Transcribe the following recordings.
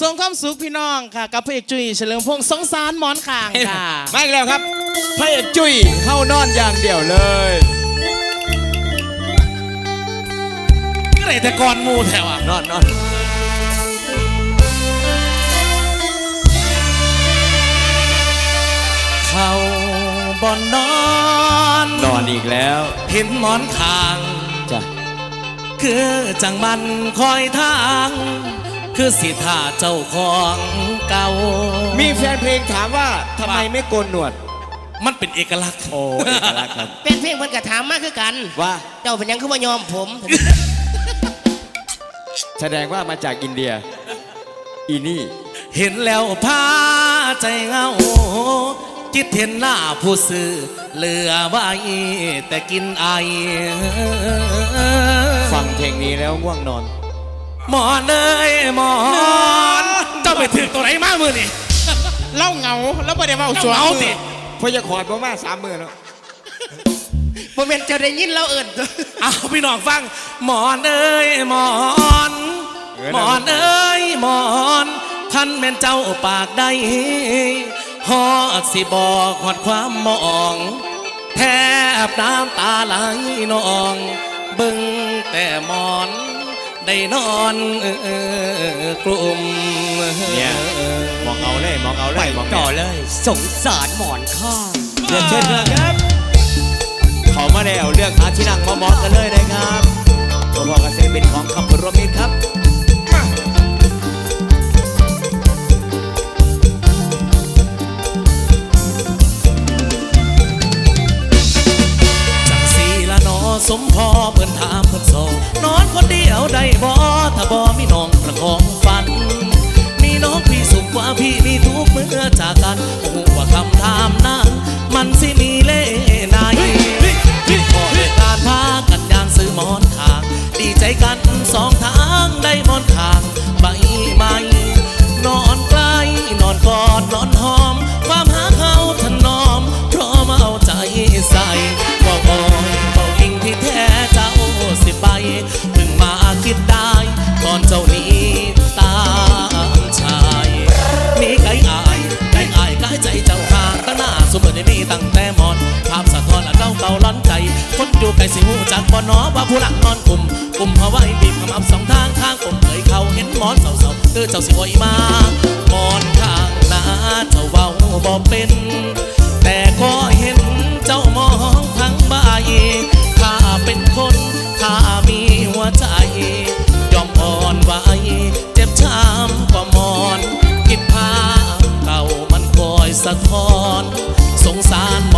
ส่งความสุขพี่น้องค่ะ กับพระเอกจุ้ยเฉลิมพงษ์สงสารหมอนข่างค่ะมาอีกแล้วครับพระเอกจุ้ยเข้านอนอย่างเดียวเลยก็เลยแต่ก่อนหมูแถวอะนอนนอนเขาบอนนอนนอนอีกแล้ว เห็นหมอนข้างจ้ะคือจังมันคอยทาง คือสิท่าเจ้าของเก่า มีแฟนเพลงถามว่าทำไมไม่โกนหนวด มันเป็นเอกลักษณ์โอ้เอกลักษณ์ครับ เป็นเพลงเพิ่นกระถามมากคือกัน ว่า เจ้าเป็นหยังคือว่ายอมผม แสดงว่ามาจากอินเดีย อีนี่ เห็นแล้วพาใจเหงาคิดเห็นหน้าผู้ซื้อเหลือไว้แต่กินไอ ฟังเพลงนี้แล้วง่วงนอน หมอนเอ้ยหมอนเจ้าไปถึงตัวไหนมากมือนี่เล่าเหงาแล้วไม่ได้เมาสวเอาติเพราะจะขอดประมาณสามหมื่นแล้วบ่แม่นเจ้าได้ยินเราเอิ้นเอาพี่น้องฟัง หมอนเอ้ยหมอนหมอนเอ้ยหมอนท่านแม่นเจ้าปากได้ฮอดสิบอกหอดความมอง แทบน้ำตาไหลนองเบึงแต่หมอน ได้นอนเออกลุ่มเนี่ยมองเอาเลยมองเอาเลยมองต่อเลย สงสารหมอนข้างเรียนเชิญเชิญครับเขามาแล้วเลือกหาที่นั่งมอมอกันเลยนะครับตัวบอกเกษตรเป็นของคำพูดรวมมิตรครับ ใจกันสองทางได้มอนขางใบไม้นอนใกล้นอนกอดนอนหอม ความหาเขาถนอมพร้อมเอาใจใส่บอกโอ้ยบอกอิงที่แท้เจ้าสิไปเพิ่งมาคิดได้ก่อนเจ้านี้ตามชายมีไกลอายไกลอายกายใจเจ้าห่างตั้งหน้าสมมติมีตั้งแต่หมอนภาพสะท้อนละเก้าเก่าล้อน อยู่ไกลสิหูจักบ่หนอว่าผู้หลังนอนกลุ่มกลุ่มเพราะว่าไว้บีบคำอับสองทางข้างผมเคยเข้าเห็นหมอนเศร้าๆคือเจ้าสิโอยมาหมอนข้างหน้าเจ้าเว้าบ่เป็น แต่ก็เห็นเจ้ามองทั้งใบถ้าเป็นคนถ้ามีหัวใจยอมอ่อนไหวเจ็บช้ำกว่ามอนผิดพลาดเก่ามันคอยสะท้อน สงสาร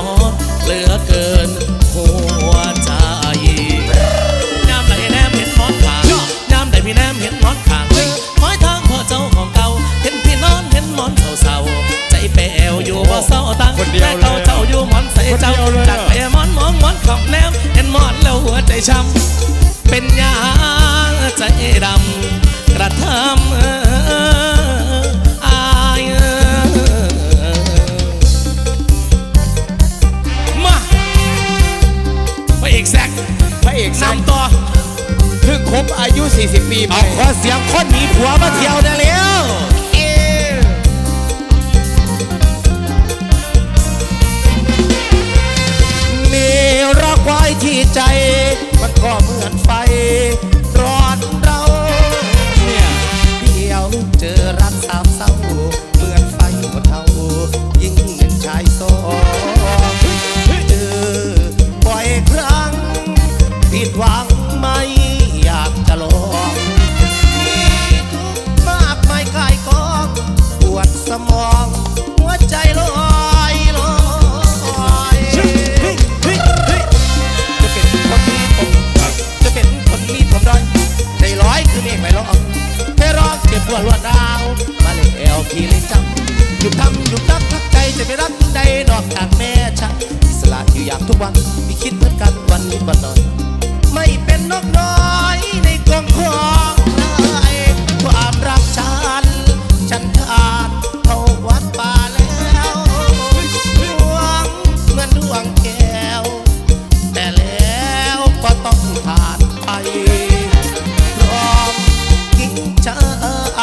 มันก็เหมือนไฟ รอมกินเชไอ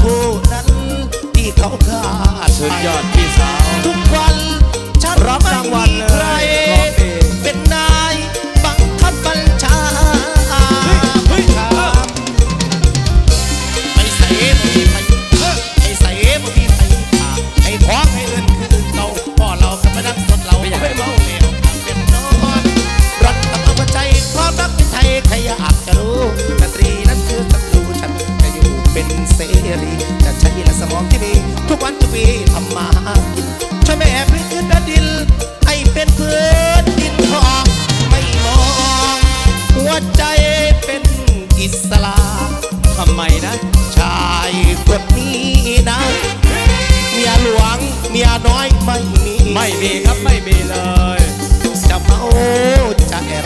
คู่นั้นที่เขาฆ่าสุดยอดพี่สาว เสรีจะใช้และสมองที่มี ทุกวันทุกปีทำมาช่วยแม่พลิกขึ้นดิน ให้เป็นพื้นดินทองไม่มอง หัวใจเป็นอิสระทำไมนะ ชายกดนี้นะ เมียหลวงเมียน้อยไม่มี ไม่มีครับไม่มีเลย จะเมาจะแอบ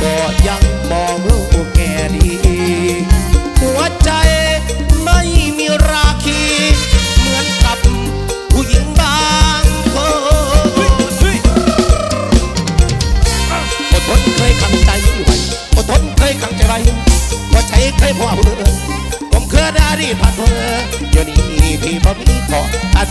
ก็ยังมองรู้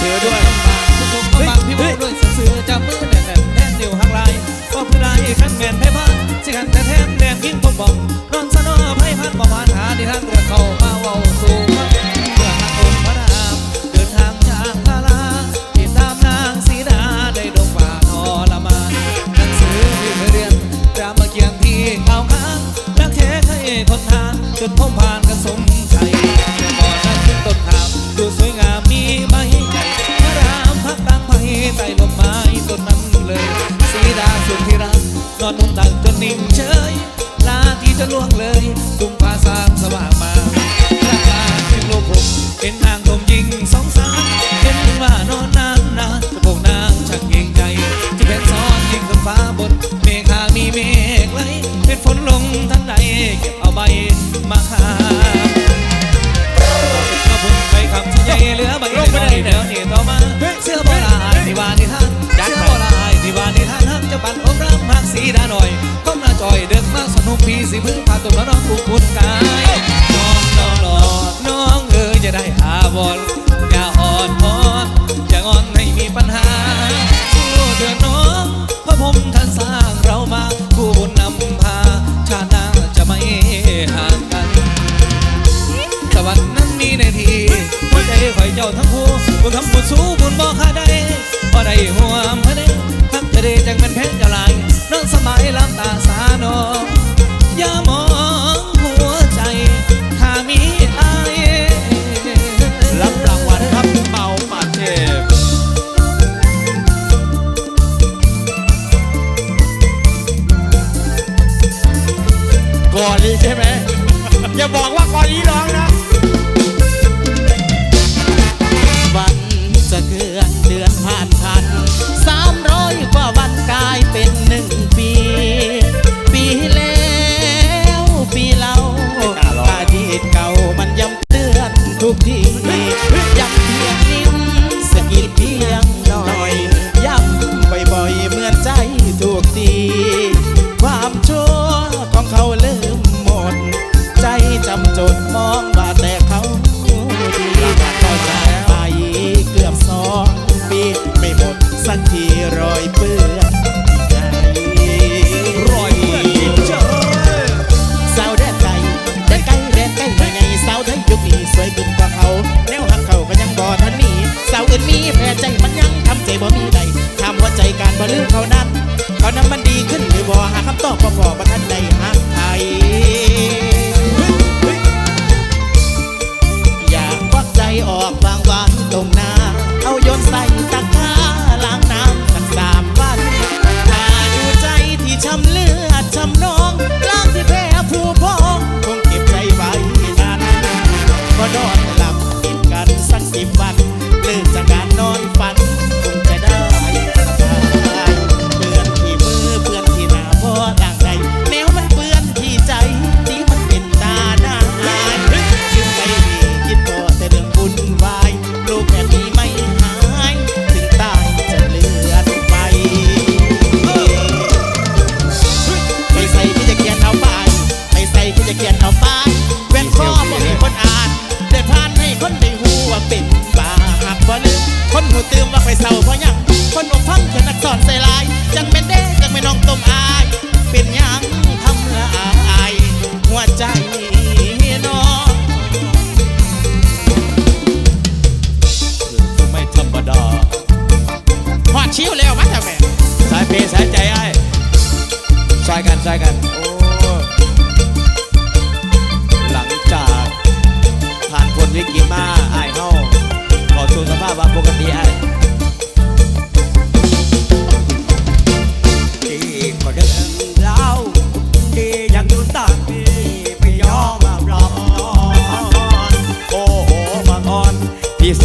คื วนตักจนนิ่งเฉยลาที่จะล่วงเลยตุ้ม mano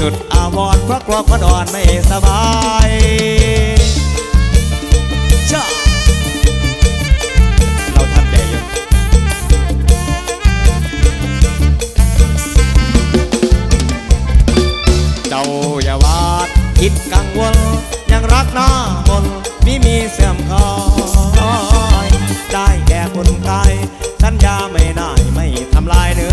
ุดอาวรเพราะกลัวคนอ่อนไม่สบายชาเราทำใจอยู่เจ้าอย่าวาดคิดกังวล ยังรักหน้าบนไม่มีเสื่อมคอยได้แก่คนไกลสัญญาไม่ได้ไม่ทำลายเนื้อ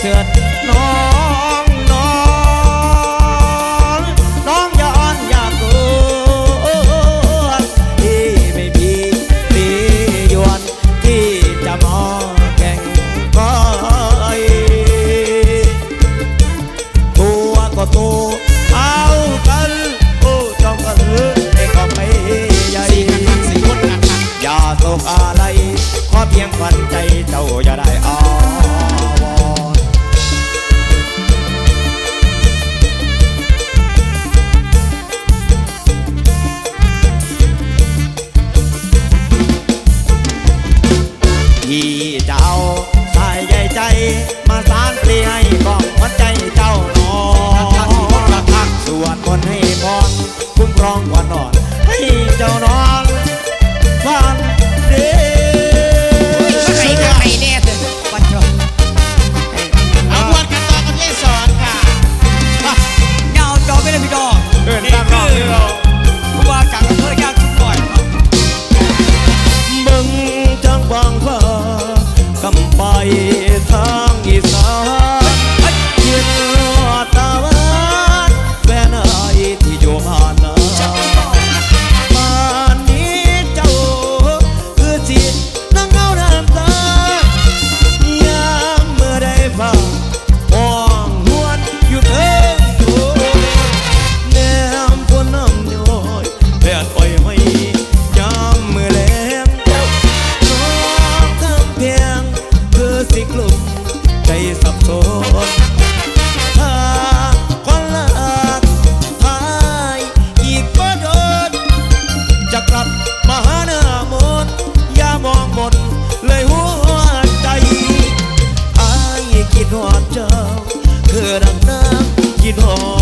Cut. someone หอดเจ้า คือดังน้ำกินหอด